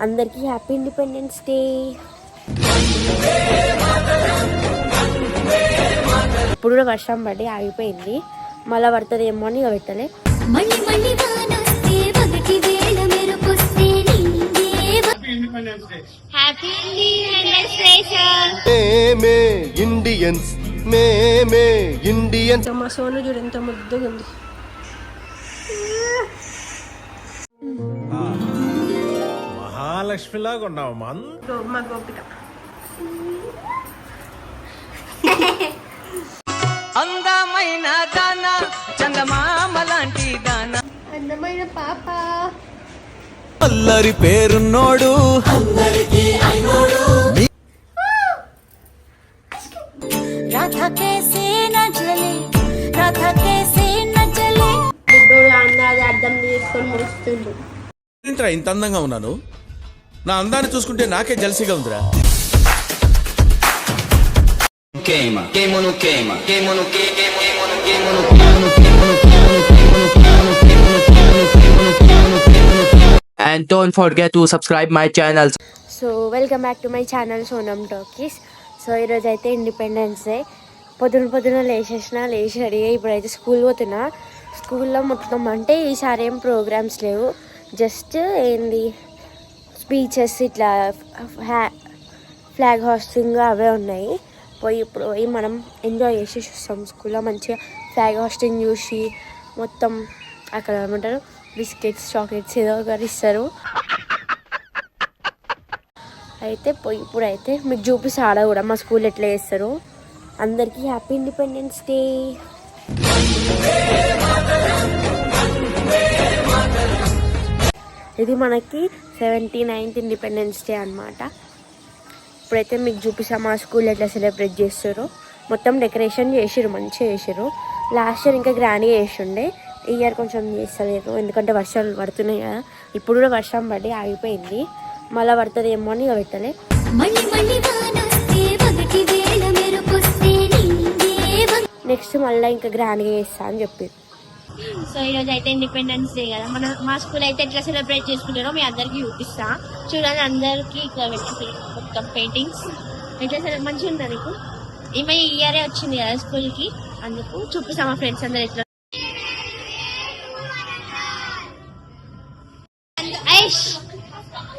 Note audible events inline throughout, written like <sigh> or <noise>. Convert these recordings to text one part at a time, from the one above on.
అందరికీ happy independence day. ఇప్పుడు కూడా వర్షం పడి ఆగిపోయింది. మళ్ళీ పడుతుందేమో అని పెట్టలే. ఇండియన్స్ మేమే ఇండియన్స్ మా సోను చూడు ఎంత ముద్దుగా ఉంది మహాలక్ష్మిలాగా ఉన్నావు మా గోపిక. అందమైన దాన చందమామ లాంటి దాన. అందమైన పాప. అల్లరి పేరున్నోడు. రాధా కేసే రాధా కేసే అర్థం చేసుకొని ముడుస్తుండు. ఏంట్రా ఇంత అందంగా ఉన్నాను? నా అందాన్ని చూసుకుంటే నాకే జలసిగా ఉందిరా queima, queimo no queima, queimo no que, queimo, queimo no queimo no queimo no queimo no queimo no queimo no queimo no queimo no queimo no queimo no queimo no queimo no queimo and don't forget to subscribe my channel so welcome back to my channel Sonam talkies so ఈరోజు అయితే independence day పొద్దున పొద్దున లేచేసిన లేచి ready అయ్యి ఇప్పుడైతే school పోతున్నా స్కూల్లో మొత్తం అంటే ఈసారి ఏం ప్రోగ్రామ్స్ లేవు జస్ట్ ఏంది స్పీచెస్ ఇట్లా హ్యా ఫ్లాగ్ హాస్టింగ్ అవే ఉన్నాయి. పోయి ఇప్పుడు పోయి మనం ఎంజాయ్ చేసి చూస్తాం స్కూల్లో మంచిగా ఫ్లాగ్ హాస్టింగ్ చూసి మొత్తం అక్కడ ఏమంటారు? బిస్కెట్స్ చాక్లెట్స్ ఏదో ఒకటి ఇస్తారు. అయితే పోయి ఇప్పుడైతే మీకు చూపిస్తా ఆడ కూడా మా స్కూల్ ఎట్లా చేస్తారు. అందరికీ హ్యాపీ ఇండిపెండెన్స్ డే ఇది మనకి సెవెంటీ నైన్త్ ఇండిపెండెన్స్ డే అన్నమాట. ఇప్పుడైతే మీకు చూపిస్తా మా స్కూల్ ఎట్లా సెలబ్రేట్ చేస్తారో. మొత్తం డెకరేషన్ చేసిర్రు మంచిగా చేసిర్రు. లాస్ట్ ఇయర్ ఇంకా గ్రాండ్గా చేసిండే. ఈ ఇయర్ కొంచెం చేస్తలేరు ఎందుకంటే వర్షాలు పడుతున్నాయి కదా. ఇప్పుడు కూడా వర్షం పడి ఆగిపోయింది. మళ్ళీ పడుతుందేమో అని ఇక పెట్టలే. నెక్స్ట్ మళ్ళీ ఇంకా గ్రాండ్గా చేస్తా అని చెప్పి సో ఈ రోజు అయితే ఇండిపెండెన్స్ డే కదా. మన మా స్కూల్ అయితే ఎట్లా సెలబ్రేట్ చేసుకుంటారో మీ అందరికి చూపిస్తా. చూడండి అందరికి ఇట్లా పెట్టి మొత్తం పెయింటింగ్స్ ఎట్లా సెలబ్రేట్ మంచిగా ఉంది నీకు? ఈమె ఇయరే వచ్చింది కదా స్కూల్కి. అందుకు చూపిస్తా మా ఫ్రెండ్స్ అందరు ఎట్లా.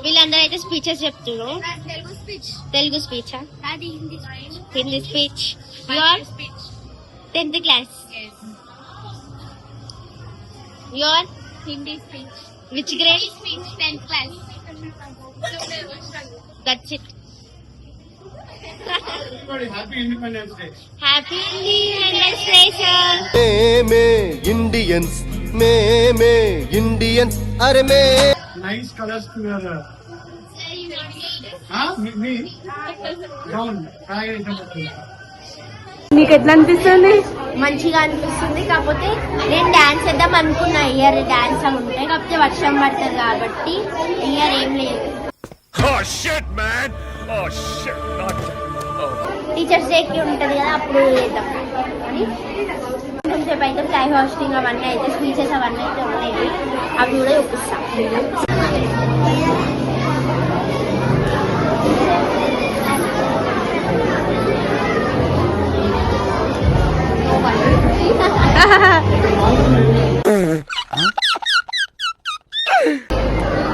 వీళ్ళందరూ అయితే స్పీచెస్ చెప్తున్నారు Telugu speech Hindi speech your tenth class Your Hindi speech. Which grade? Hindi speech, 10th class. That's it. Happy Independence Day. Happy Independence Day, sir. May, may, Indians. May, may, Indians. Are may. Nice colors to your. Uh, huh? Me? Brown. Try it. నీకు ఎట్లా అనిపిస్తుంది? మంచిగా అనిపిస్తుంది. కాకపోతే నేను dance వేద్దాం అనుకున్నా. Year dance అవి ఉంటాయి. కాకపోతే వర్షం పడుతుంది కాబట్టి ఇయర్ ఏం లేదు. టీచర్స్ డేకి ఉంటుంది కదా అప్పుడు వేద్దాం అని కొంచెంసేపు అయితే ఫ్లై హోస్టింగ్ అవన్నీ అయితే స్పీచెస్ అవన్నీ అయితే ఉన్నాయి. అవి కూడా చూపిస్తాం.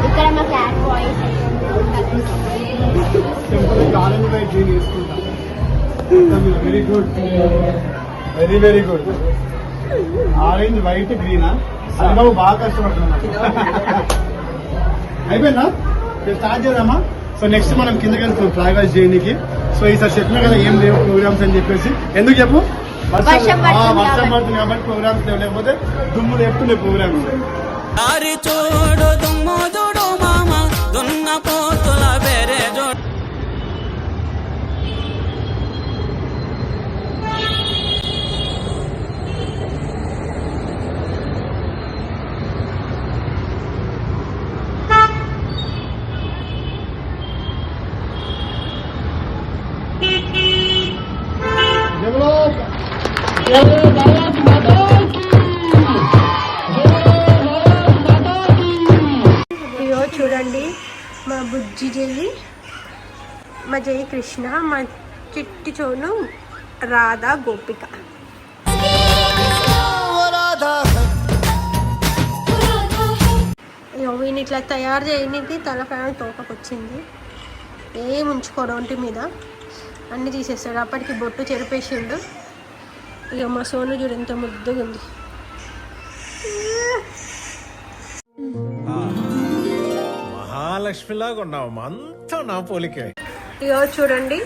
ఇక్కడ మా very boys very orange white green orange white గ్రీనా బాబు బాగా కష్టపడుతున్నా అయిపోయిందా? స్టార్ట్ చేద్దామా? సో నెక్స్ట్ మనం కిందకి వెళ్తాం ఫ్లాగ్ చేయడానికి సో ఈసారి చెప్పిన కదా ఏం లేవు ప్రోగ్రామ్స్ అని చెప్పేసి. ఎందుకు చెప్పు? వర్షం పడుతుంది. కాబట్టి. ప్రోగ్రామ్స్ లేకపోతే దుమ్ము లేపుతున్నాయి ప్రోగ్రామ్స్ ఇదిగో చూడండి మా బుజ్జి జై మా జయ కృష్ణ మా చిట్టి చోను రాధా గోపిక. ఇగో వీని ఇట్లా తయారు చేయడానికి తలకాయ తోకకొచ్చింది. ఏం ఉంచుకోడు ఒంటి మీద. అన్ని తీసేస్తాడు. అప్పటికి బొట్టు చెరిపేసిండు. ఇక మా సోను చూడు ఎంత ముద్దుగా ఉంది. మహాలక్ష్మిలాగా ఉన్నావు. అంతా నా పోలికే. ఇగో చూడండి.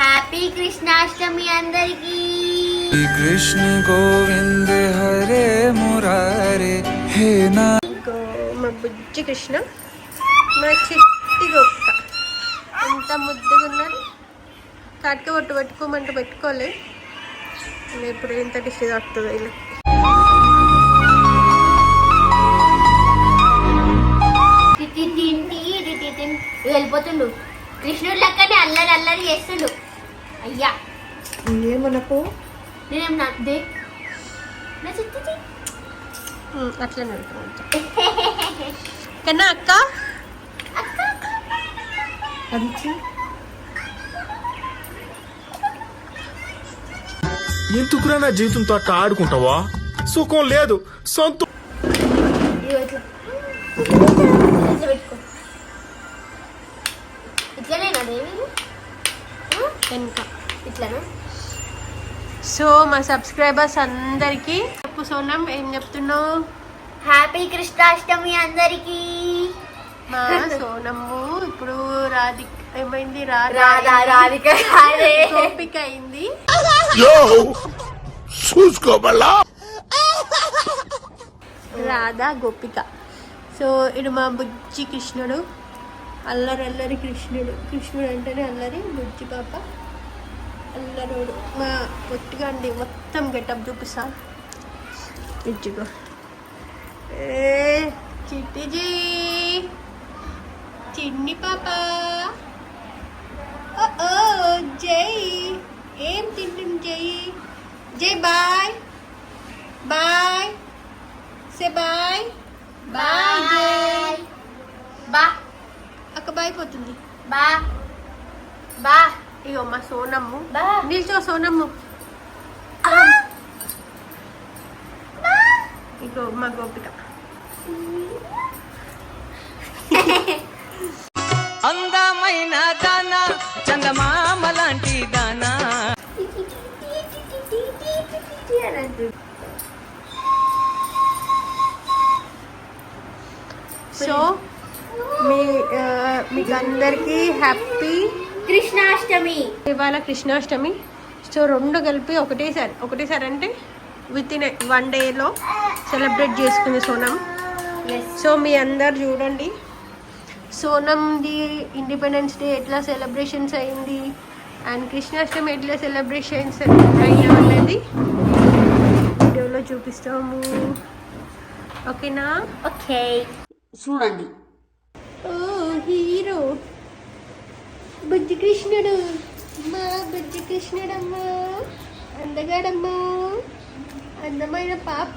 హ్యాపీ కృష్ణాష్టమి అందరికి. కృష్ణ గోవింద హరే మురారే హే నా మా బుజ్జి కృష్ణ మా చిట్టి గొప్ప. ఎంత ముద్దుగా ఉన్నారు కట్టు పట్టు పెట్టుకోమంటే పెట్టుకోలేదు. ఇప్పుడు ఎంత డిష్ తిట్టి తింటి వెళ్ళిపోతుండు. కృష్ణుడు లెక్కనే అల్లరి అల్లరి చేస్తుండు. అయ్యా. మనకు నేనేం నా దే. నా చిట్టి. అట్లనే కన్నా అక్క? అది ఎందుకురా నా జీవితంతో అట్ట ఆడుకుంటావా? సుఖం లేదు సొంత సో మా సబ్స్క్రైబర్స్ అందరికీ చెప్పు సోనం ఏం చెప్తున్నావు? హ్యాపీ కృష్ణాష్టమి అందరికీ. మా సోనమ్ము ఇప్పుడు రాధిక ఏమైంది? రాధా. రాధిక రాధే. గోపిక అయింది. రాధా గోపిక. సో ఇడు మా బుజ్జి కృష్ణుడు అల్లరి అల్లరి కృష్ణుడు. కృష్ణుడు అంటేనే అల్లరి బుజ్జి పాప అల్లరోడు. మా ఒట్టిగా అండి మొత్తం గెటప్ చూపిస్తా. ఇచ్చిగో ఏ చిట్టిజీ. చిన్ని పాప. ఓ ఓ, జై. ఏం తింటుంది Jai? Jai bye. Bye. Say bye. Bye Jai. బా. అక్క బాయ్ పోతుంది. బా. బా. ఇగో మా సోనమ్ము. బా. నిల్చో సోనమ్ము. ఇగో మా గోపిక. <laughs> అందమైన సో మీ మీకు అందరికీ హ్యాపీ కృష్ణాష్టమి. ఇవాళ కృష్ణాష్టమి. సో రెండు కలిపి ఒకటేసారి ఒకటేసారి అంటే విత్ ఇన్ వన్ డేలో సెలబ్రేట్ చేసుకుంది సోనం. సో మీ అందరు చూడండి. సోనంది ఇండిపెండెన్స్ డే ఎట్లా సెలబ్రేషన్స్ అయింది అండ్ కృష్ణాష్టమి ఎట్లా సెలబ్రేషన్స్ అయినా అనేది వీడియోలో చూపిస్తాము. ఓకేనా? ఓకే చూడండి. ఓ హీరో బుజ్జి కృష్ణుడు మా బుజ్జి కృష్ణుడమ్మా అందగాడమ్మా అందమైన పాప.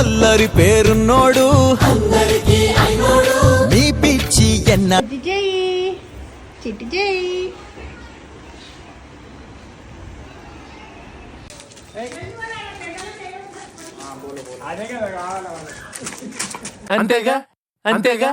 అల్లరి పేరున్నోడు మీ పిచ్చి ఎన్న జై చిట్టి జై అదే కదా కావాలి అంతేగా? అంతేగా?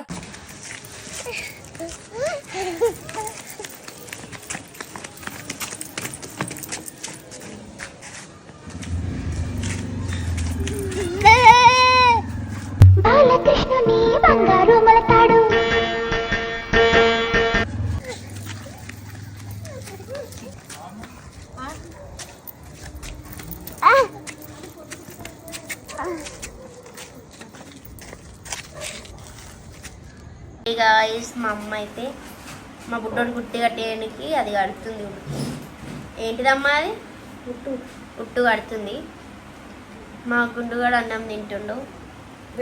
గాయస్ మా అమ్మ అయితే మా బుడ్డోని గుట్టి కట్టేయడానికి అది కడుతుంది. ఏంటిదమ్మా అది? ఉట్టు ఉట్టు కడుతుంది. మా గుండుగాడు అన్నం తింటుండు.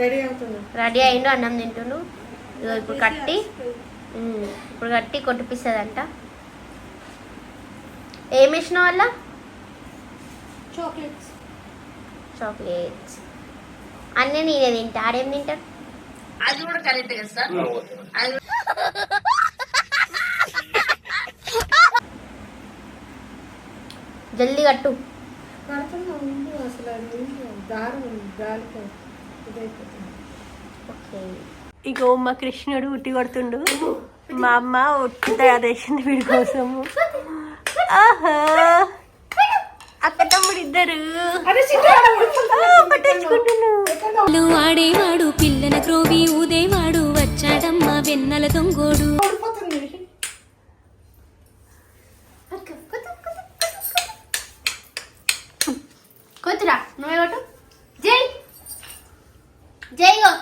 రెడీ అవుతుంది. రెడీ అయిండు అన్నం తింటుండు. ఇప్పుడు కట్టి ఇప్పుడు కట్టి కొట్టిపిస్తుందంట. ఏం వేసిన వల్ల చాక్లెట్స్ చాక్లెట్స్ అన్నీ నేనే తింటా. ఆడేం తింటాడు? అది కూడా కరెక్ట్ కదా సార్? అది జల్దీ కట్టు. ఇగో మా కృష్ణుడు ఉట్టి కొడుతుండు. మా అమ్మ ఉట్టి తయారు చేసింది వీడి కోసము. ఆహా. అక్క తమ్ముడు ఇద్దరు. పట్టించుకుంటున్నాను ఆడేవాడు పిల్లల క్రోవి ఊదేవాడు వచ్చాడమ్మా వెన్నెల దొంగోడు. కొద్దిరా నువ్వే కొట్టు. జై. జైగో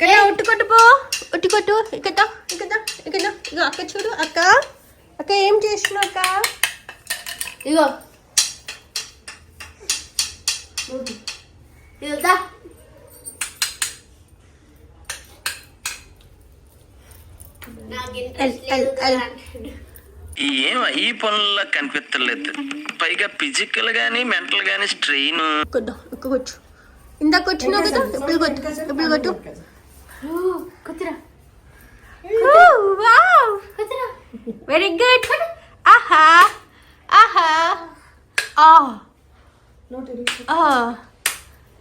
గట్లా ఉట్టి కొట్టు పో. ఉట్టి కొట్టు ఇక్కడ ఇక్కడ ఇక్కడ ఇగో అక్క చూడు అక్క. అక్క ఏం చేస్తున్నావు అక్క? ఇగో. ఇగో దా నాకు ఇంట్రెస్ట్ లేదు కదా అంటాడు. ఏం ఈ పనుల్లో కనిపించలేదు పైగా ఫిజికల్ గానీ మెంటల్ గానీ స్ట్రెయిన్ కొట్టు. ఇందాక వచ్చినావు కదా? ఇప్పుడు కొట్టు? ఇప్పుడు కొట్టు? కొద్దిరా వెరీ గుడ్ ఆహా ఆహా. ఆ. ఆ.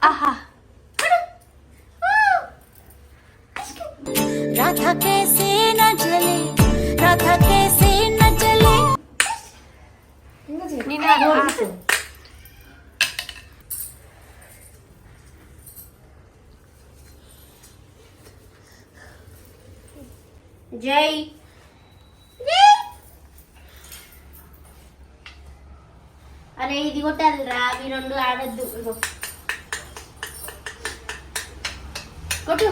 ఆహా राधा कैसे न चले राधा कैसे न चले నేను జై అరే ఇది కొట్టాలిరా అవి రెండు ఆడద్దు కొట్టు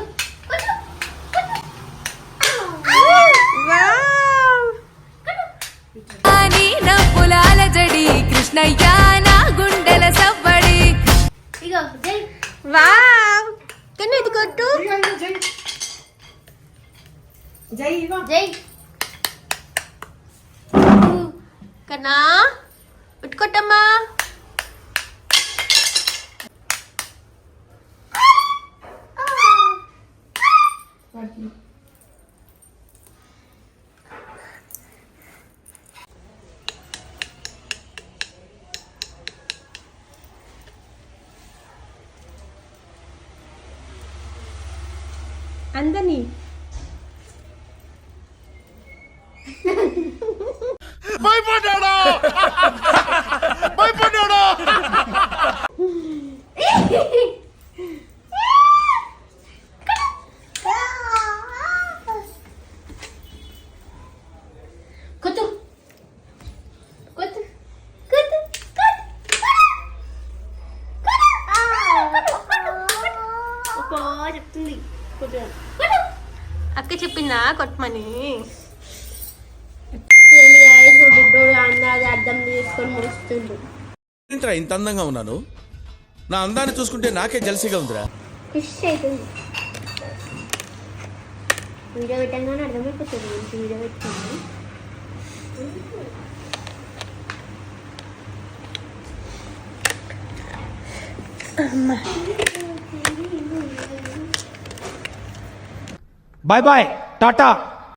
కొట్టు నవ్వులాల జడి కృష్ణయ్య నా గుండెల సవ్వడి. ఇగో జై. వావ్. కన్నా ఇది కొట్టు జై. కన్నా 이야기. 안다니. 마이 바나나! 마이 바나나! చెప్పిందా కొట్టమని. అర్థం చేసుకొని ఏంట్రా ఇంత అందంగా ఉన్నాను? నా అందాన్ని చూసుకుంటే నాకే జలసిగా ఉందిరా. ఫిష్ అవుతుంది వీడియో పెట్టంగానే అర్థమైపోతుంది మంచి వీడియో పెట్టింది. Bye bye Tata